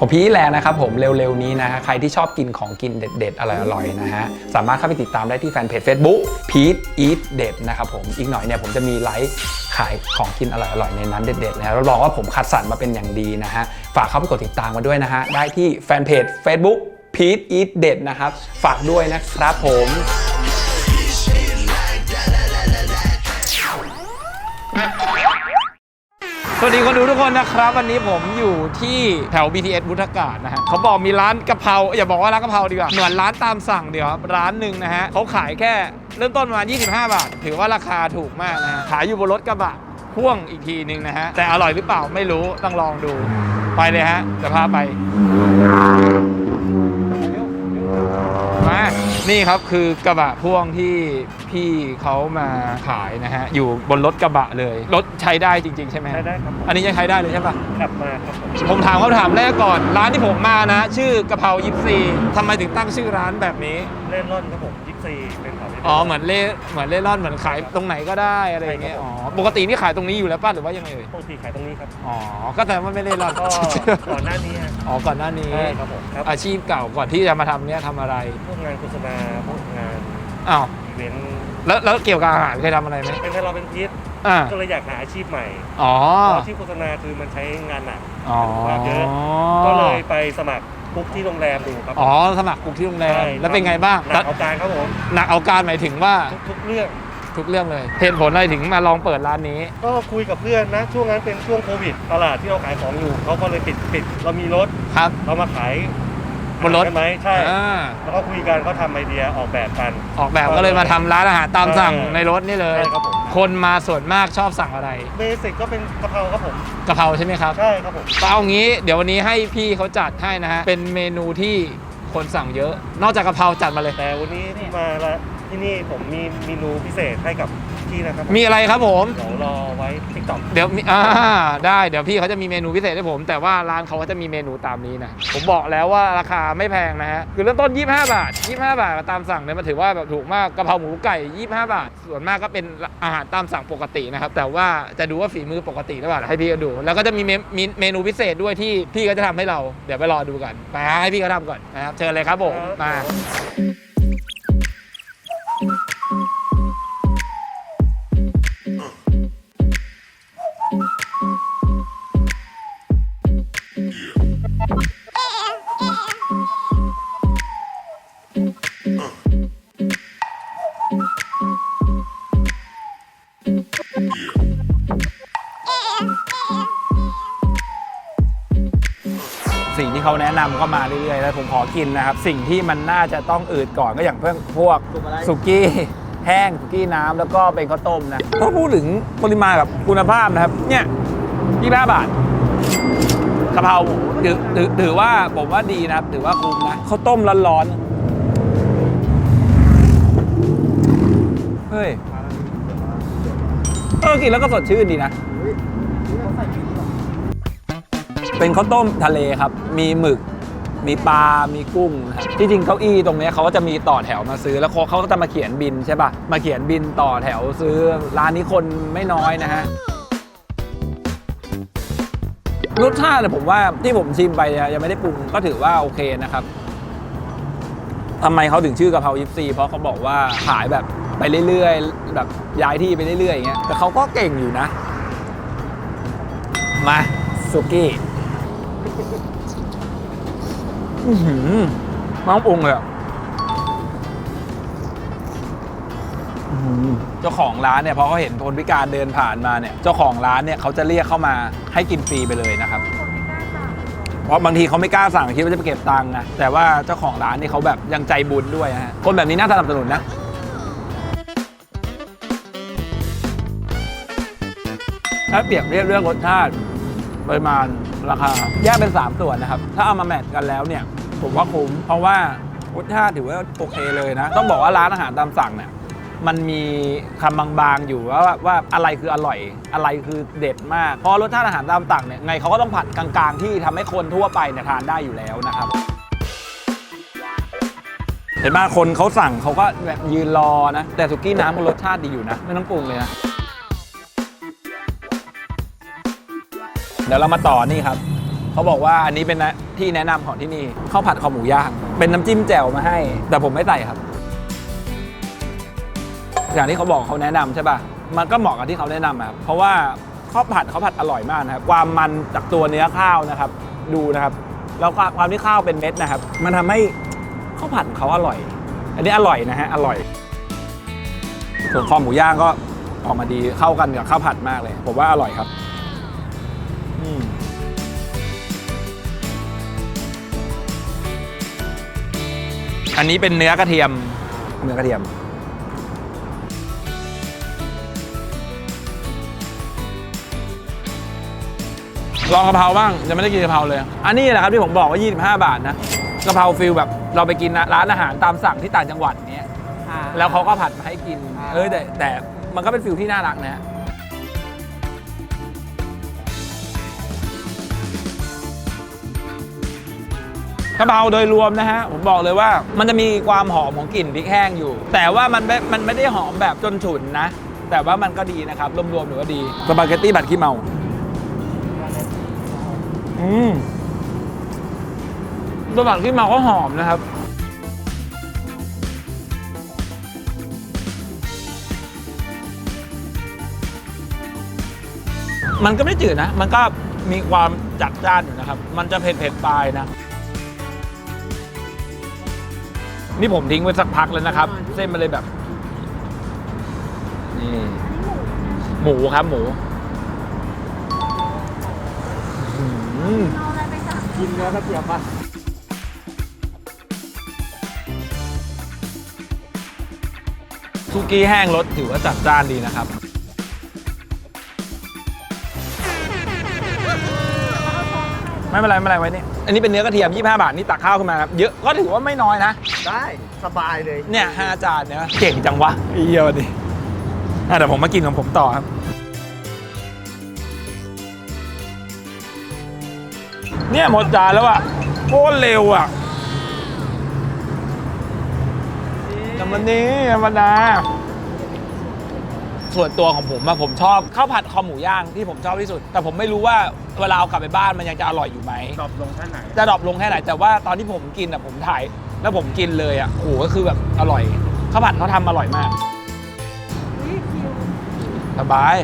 ผมพีทแลนะครับผมเร็วๆนี้นะฮะใครที่ชอบกินของกินเด็ดๆอร่อยๆนะฮะสามารถเข้าไปติดตามได้ที่แฟนเพจ Facebook พีทอีทเด็ดนะครับผมอีกหน่อยเนี่ยผมจะมีไลฟ์ขายของกินอร่อยๆในนั้นเด็ดๆนะรับรองว่าผมคัดสรรมาเป็นอย่างดีนะฮะฝากเข้าไปกดติดตามมาด้วยนะฮะได้ที่แฟนเพจ Facebook พีทอีทเด็ดนะครับฝากด้วยนะครับผม วัสดีคนดูทุกคนนะครับ วันนี้ผมอยู่ที่แถว BTS บุทกาศนะฮะเขาบอกมีร้านกะเพราอย่าบอกว่าร้านกะเพราดีกว่าเหมือนร้านตามสั่งเดียวครับร้านหนึ่งนะฮะเขาขายแค่เริ่มต้นประมาณ25 บาท ถือว่าราคาถูกมากนะฮะขายอยู่บนรถกระบะพ่วงอีกทีหนึ่งนะฮะแต่อร่อยหรือเปล่าไม่รู้ต้องลองดูไปเลยฮะจะพาไป นี่ครับคือกระบะพ่วงที่พี่เขามาขายนะฮะ อยู่บนรถกระบะเลย รถใช้ได้จริง ๆ ใช่ไหมใช้ได้ครับผมอันนี้ยังใช้ได้เลยใช่ปะขับมาครับผมผมถามคำถามแรกก่อน ร้านที่ผมมานะ ชื่อกะเพรายิปซีทำไมถึงตั้งชื่อร้านแบบนี้ เล่นร่อนครับผมยิป ซีเป็นเขาอ๋อเหมือนเล่เหมือนเล่ร่อนเหมือนขายตรงไหนก็ได้อะไรอย่างเงี้ยอ๋อปกตินี่ขายตรงนี้อยู่แล้วป่ะหรือว่ายังไงเอ่ยปกติขายตรงนี้ครับอ๋อก็แต่ว่าไม่เล่ร่อนก็ก่อนหน้านี้ฮะอ๋อก่อนหน้านี้ใช่ครับผมครับอาชีพเก่าก่อนที่จะมาทำเนี้ยทำอะไรพวกงานโฆษณาพวกงานอ้าวอีเวนต์แล้วแล้วเกี่ยวกับอาหารเคยทำอะไรไหมเป็นถ้าเราเป็นพิษอ่าก็เลยอยากหาอาชีพใหม่อ๋อเพราะอาชีพโฆษณาคือมันใช้งานหนักอ๋อเยอะก็เลยไปสมัคร คุกที่โรงแรมดูครับ อ๋อสมัครกุ๊กที่โรงแรมใช่แล้วเป็นไงบ้างหนักเอาการครับผมหนักเอาการหมายถึงว่าทุกๆเรื่อง ทุกเรื่องเลยเหตุผลอะไรถึงมาลองเปิดร้านนี้ ก็คุยกับเพื่อนนะ ช่วงนั้นเป็นช่วงโควิด ตลาดที่เราขายของอยู่เขาก็เลยปิดปิดเรามีรถครับ เรามาขายบนรถ ได้ไหมใช่ อ่าแล้วก็คุยกันเขาทำไอเดียออกแบบกัน ออกแบบก็เลยมาทำร้านอาหารตามสั่งใช่ ในรถนี่เลย ใช่ครับผม คนมาส่วนมากชอบสั่งอะไรเบสิกก็เป็นกะเพราครับผม กะเพราใช่ไหมครับใช่ครับผม ก็เอางี้เดี๋ยววันนี้ให้พี่เขาจัดให้นะฮะ เป็นเมนูที่คนสั่งเยอะ นอกจากกะเพราจัดมาเลย แต่วันนี้ที่มาละที่นี่ผมมีเมนูพิเศษให้กับ พี่นะครับมีอะไรครับผม เดี๋ยวรอไว้ติ๊กต็อกเดี๋ยวมีอ่าได้เดี๋ยวพี่เขาจะมีเมนูพิเศษให้ผม แต่ว่าร้านเขาก็จะมีเมนูตามนี้นะผมบอกแล้วว่าราคาไม่แพงนะฮะคือเริ่มต้น 25 บาท 25 บาทตามสั่งเนี่ยมันถือว่าแบบถูกมากกะเพราหมูไก่ 25 บาท ส่วนมากก็เป็นอาหารตามสั่งปกตินะครับแต่ว่าจะดูว่าฝีมือปกติหรือเปล่าให้พี่ก็ดู แล้วก็จะมีเมมีเมนูพิเศษด้วยที่พี่ก็จะทำให้เรา เดี๋ยวไปรอดูกันไปให้พี่เขาทำก่อนนะครับเชิญเลยครับผมมา งที่เขาแนะนำก็มาเรื่อยๆแล้วผมขอกินนะครับ สิ่งที่มันน่าจะต้องอืดก่อนก็อย่างเพิ่งพวกสุกี้ แห้งสุกี้น้ำแล้วก็เป็นข้าวต้มนะถ้าพูดถึงปริมาณกับคุณภาพนะครับ เนี่ยยี่ห้าบาท กะเพราหมูถือถือถือว่าผมว่าดีนะครับ ถือว่าคุ้มนะข้าวต้มร้อนๆเฮ้ยเออกินแล้วก็สดชื่นดีนะ เป็นข้าวต้มทะเลครับ มีหมึก มีปลา มีกุ้งนะครับที่จริงเก้าอี้ตรงเนี้ยเขาก็จะมีต่อแถวมาซื้อ แล้วเขาเขาก็จะมาเขียนบินใช่ป่ะ มาเขียนบินต่อแถวซื้อ ร้านนี้คนไม่น้อยนะฮะ รสชาติเนี่ยผมว่าที่ผมชิมไปเนี่ยยังไม่ได้ปรุงก็ถือว่าโอเคนะครับ ทำไมเขาถึงชื่อกะเพรายิปซีเพราะเขาบอกว่าขายแบบไปเรื่อยๆ แบบย้ายที่ไปเรื่อยๆอย่างเงี้ย แต่เขาก็เก่งอยู่นะ มาสุกี้ อื้อหือน้องปรุงเลยอะอื้อหือเจ้าของร้านเนี่ยพอเขาเห็นคนพิการเดินผ่านมาเนี่ย เจ้าของร้านเนี่ยเขาจะเรียกเข้ามาให้กินฟรีไปเลยนะครับเพราะบางทีเขาไม่กล้าสั่งคิดว่าจะไปเก็บตังค์นะแต่ว่าเจ้าของร้านนี่เขาแบบยังใจบุญด้วยนะฮะคนแบบนี้น่าสนับสนุนนะถ้าเปรียบเทียบเรื่องรสชาติปริมาณราคาแยกเป็น 3 ส่วนนะครับ ถ้าเอามาแมทกันแล้วเนี่ย ผมว่าคุ้มเพราะว่ารสชาติถือว่าโอเคเลยนะ ต้องบอกว่าร้านอาหารตามสั่งเนี่ยมันมีคำบางๆอยู่ว่าว่าอะไรคืออร่อย อะไรคือเด็ดมากเพราะรสชาติอาหารตามสั่งเนี่ยไงเขาก็ต้องผัดกลางๆ ที่ทำให้คนทั่วไปเนี่ยทานได้อยู่แล้วนะครับ เห็นไหมคนเขาสั่งเขาก็แบบยืนรอนะ แต่สุกี้น้ำมันรสชาติดีอยู่นะ ไม่ต้องปรุงเลยนะเดี๋ยวเรามาต่อนี่ครับ เขาบอกว่าอันนี้เป็นที่แนะนำของที่นี่ข้าวผัดคอหมูย่าง เป็นน้ำจิ้มแจ่วมาให้ แต่ผมไม่ใส่ครับ อย่างที่เขาบอกเขาแนะนำใช่ป่ะมันก็เหมาะกับที่เขาแนะนำครับเพราะว่าข้าวผัดเขาผัดอร่อยมากนะครับความมันจากตัวเนื้อข้าวนะครับ ดูนะครับแล้วความที่ข้าวเป็นเม็ดนะครับ มันทำให้ข้าวผัดเขาอร่อย อันนี้อร่อยนะฮะอร่อย ส่วนคอหมูย่างก็ออกมาดีเข้ากันกับข้าวผัดมากเลย ผมว่าอร่อยครับ อืม อันนี้เป็นเนื้อกระเทียม เนื้อกระเทียม ลองกะเพราบ้างยังไม่ได้กินกะเพราเลย อันนี้แหละครับที่ผมบอกว่า 25 บาทนะกะเพราฟิลแบบเราไปกินร้านอาหารตามสั่งที่ต่างจังหวัดเนี้ย แล้วเขาก็ผัดมาให้กิน เออแต่แต่มันก็เป็นฟิลที่น่ารักนะฮะ กะเพราโดยรวมนะฮะ ผมบอกเลยว่ามันจะมีความหอมของกลิ่นพริกแห้งอยู่ แต่ว่ามันไม่มันไม่ได้หอมแบบจนฉุนนะ แต่ว่ามันก็ดีนะครับรวมๆถือว่าดีสปาเกตตี้ผัดขี้เมาอืมตัวผัดขี้เมาก็หอมนะครับมันก็ไม่จืดนะ มันก็มีความจัดจ้านอยู่นะครับ มันจะเผ็ดเผ็ดๆปลายนะ นี่ผมทิ้งไว้สักพักแล้วนะครับ เส้นมันเลยแบบนี่หมูครับหมูอืมกินเนื้อกระเทียมป่ะซุกี้แห้งรสถือว่าจัดจ้านดีนะครับ ไม่เป็นไรไม่เป็นไรไว้นี่อันนี้เป็นเนื้อกระเทียม 25 บาทนี่ตักข้าวขึ้นมาครับเยอะก็ถือว่าไม่น้อยนะ ได้สบายเลย เนี่ยห้าจานเนี่ยเก่งจังวะไอ้เหี้ยวันนี้อะเดี๋ยวผมมากินของผมต่อครับ เนี่ยหมดจานแล้วอะโคตรเร็วอะแต่วันนี้ธรรมดา ส่วนตัวของผมอะผมชอบข้าวผัดคอหมูย่างที่ผมชอบที่สุด แต่ผมไม่รู้ว่าเวลาเอากลับไปบ้านมันยังจะอร่อยอยู่ไหม ดรอปลงแค่ไหน จะดรอปลงแค่ไหน แต่ว่าตอนที่ผมกินอะผมถ่าย แล้วผมกินเลยอะโอ้โหก็คือแบบอร่อยข้าวผัดเขาทำอร่อยมากสบาย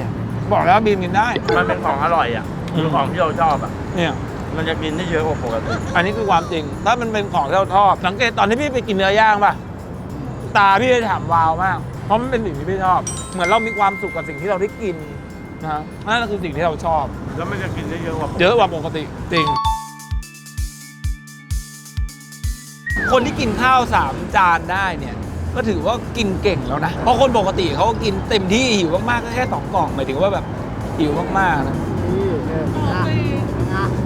บอกแล้วบีมกินได้ มันเป็นของอร่อยอะอืม ของที่เราชอบอะ เนี่ย มันจะกินได้เยอะกว่าปกติอันนี้คือความจริง ถ้ามันเป็นของที่เราชอบ สังเกตตอนที่พี่ไปกินเนื้อย่างป่ะ ตาพี่จะถามวาวมาก เพราะมันเป็นสิ่งที่พี่ชอบ เหมือนเรามีความสุขกับสิ่งที่เราได้กินนะฮะนั่นคือสิ่งที่เราชอบ แล้วมันจะกินได้เยอะกว่าปกติเยอะกว่าปกติจริง คนที่กินข้าวสามจานได้เนี่ยก็ถือว่ากินเก่งแล้วนะ เพราะคนปกติเขาก็กินเต็มที่หิวมากๆก็แค่สองกล่องหมายถึงว่าแบบหิวมากๆนะ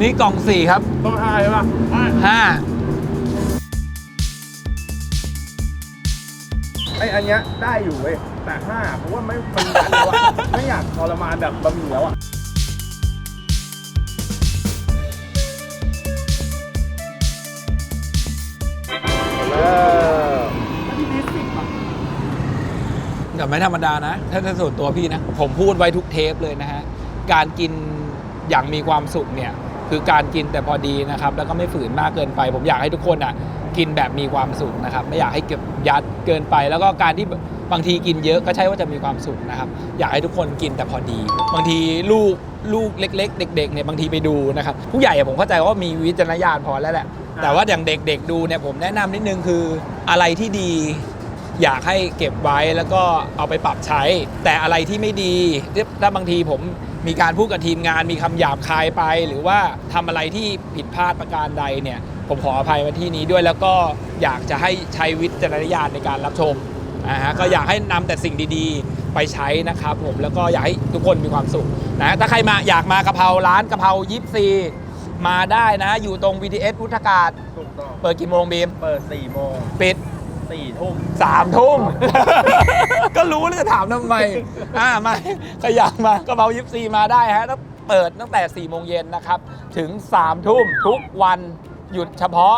นี่กล่องสี่ครับ ต้องทายป่ะห้า ไออันเนี้ยได้อยู่เว้ยแต่ห้าเพราะว่าไม่มันแล้วอะไม่อยากทรมานแบบบะหมี่แล้วอะแต่ไม่ธรรมดานะ ถ้าถ้าส่วนตัวพี่นะ ผมพูดไว้ทุกเทปเลยนะฮะ การกินอย่างมีความสุขเนี่ย คือการกินแต่พอดีนะครับ แล้วก็ไม่ฝืนมากเกินไป ผมอยากให้ทุกคนอะกินแบบมีความสุขนะครับ ไม่อยากให้เก็บยัดเกินไป แล้วก็การที่บางทีกินเยอะก็ใช่ว่าจะมีความสุขนะครับ อยากให้ทุกคนกินแต่พอดี บางทีลูกลูกเล็ก ๆ เด็กๆเนี่ยบางทีไปดูนะครับ ผู้ใหญ่ผมเข้าใจว่ามีวิจารณญาณพอแล้วแหละแต่ว่าอย่างเด็กๆดูเนี่ยผมแนะนำนิดนึงคืออะไรที่ดี อยากให้เก็บไว้แล้วก็เอาไปปรับใช้ แต่อะไรที่ไม่ดีถ้าบางทีผมมีการพูดกับทีมงานมีคำหยาบคายไป หรือว่าทำอะไรที่ผิดพลาดประการใดเนี่ยผมขออภัยมาที่นี้ด้วยแล้วก็อยากจะให้ใช้วิจารณญาณในการรับชมนะฮะก็อยากให้นำแต่สิ่งดีๆ ไปใช้นะครับผมแล้วก็อยากให้ทุกคนมีความสุขนะถ้าใครมาอยากมากะเพราร้านกะเพรายิปซีมาได้นะ อยู่ตรง VTS พุทธกาศถูกต้องเปิดกี่โมงบีม เปิด4โมงปิด 4ทุ่มสามทุ่ม ก็รู้แล้วจะถามทำไม อ่ามาขยับมากระเป๋ายิปซีมาได้ฮะต้องเปิดตั้งแต่4ี่โมงเย็นนะครับ ถึง3ามทุ่มทุกวันหยุดเฉพาะ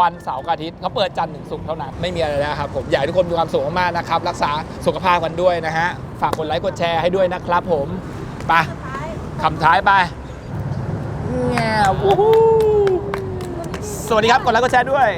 วันเสาร์กับอาทิตย์เขาเปิดจันทร์ถึงศุกร์เท่านั้น ไม่มีอะไรแล้วครับผมอยากให้ทุกคนมีความสุขมากๆนะครับ รักษาสุขภาพกันด้วยนะฮะ ฝากกดไลค์กดแชร์ให้ด้วยนะครับผมไปคำท้ายไปแง่วู้ฮู้สวัสดีครับกดไลค์กดแชร์ด้วย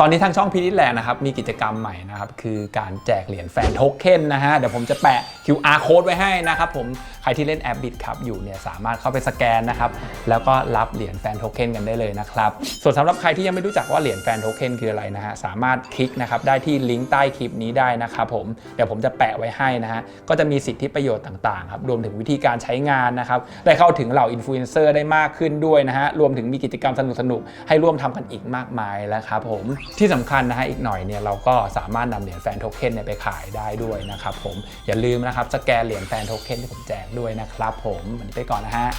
ตอนนี้ทางช่องพีนิแลนด์นะครับมีกิจกรรมใหม่นะครับคือการแจกเหรียญแฟนโทเค็นนะฮะเดี๋ยวผมจะแปะ QR code ไว้ให้นะครับผมใครที่เล่นแอปบิตครับอยู่เนี่ยสามารถเข้าไปสแกนนะครับแล้วก็รับเหรียญแฟนโทเค็นกันได้เลยนะครับส่วนสำหรับใครที่ยังไม่รู้จักว่าเหรียญแฟนโทเค็นคืออะไรนะฮะสามารถคลิกนะครับได้ที่ลิงก์ใต้คลิปนี้ได้นะครับผมเดี๋ยวผมจะแปะไว้ให้นะฮะก็จะมีสิทธิประโยชน์ต่างๆครับรวมถึงวิธีการใช้งานนะครับได้เข้าถึงเหล่าอินฟลูเอนเซอร์ได้มากขึ้นด้วยนะฮะรวมถึงมีกิจกรรมสนุกๆให้ร่วมทำกันอีกมากมายแล้วครับผมที่สำคัญนะฮะอีกหน่อยเนี่ยเราก็สามารถนำเหรียญแฟนโทเค็นเนี่ยไปขายได้ด้วยนะครับผมอย่าลืมนะครับสแกนเหรียญแฟนโทเค็นที่ผมแจกด้วยนะครับผมวันนี้ไปก่อนนะฮะ